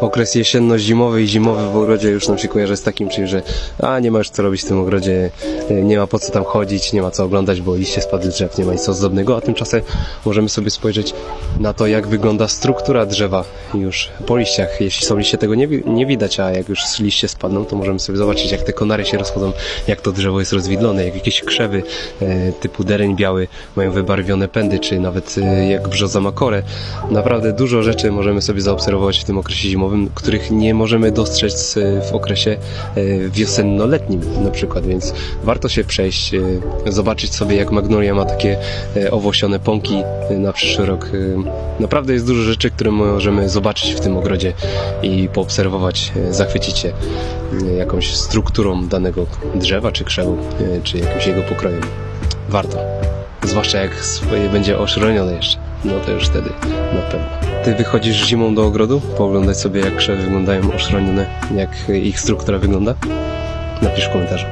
Okres jesienno-zimowy i zimowy w ogrodzie już nam się kojarzy z takim czymś, że a nie ma już co robić w tym ogrodzie, e, nie ma po co tam chodzić, nie ma co oglądać, bo liście spadły z drzew, nie ma nic ozdobnego, a tymczasem możemy sobie spojrzeć na to, jak wygląda struktura drzewa już po liściach. Jeśli są liście, tego nie, nie widać, a jak już liście spadną, to możemy sobie zobaczyć, jak te konary się rozchodzą, jak to drzewo jest rozwidlone, jak jakieś krzewy e, typu dereń biały mają wybarwione pędy, czy nawet e, jak brzoza ma korę. Naprawdę dużo rzeczy możemy sobie zaobserwować w tym okresie zimowym, których nie możemy dostrzec e, w okresie e, wiosenno-letnim na przykład, więc warto się przejść, e, zobaczyć sobie jak Magnolia ma takie owłosione pąki na przyszły rok. Naprawdę jest dużo rzeczy, które możemy zobaczyć w tym ogrodzie i poobserwować, zachwycić się jakąś strukturą danego drzewa czy krzewu, czy jakimś jego pokrojem. Warto. Zwłaszcza jak swoje będzie oszronione jeszcze. No to już wtedy na pewno. Ty wychodzisz zimą do ogrodu, pooglądać sobie jak krzewy wyglądają oszronione, jak ich struktura wygląda? Napisz w komentarzu.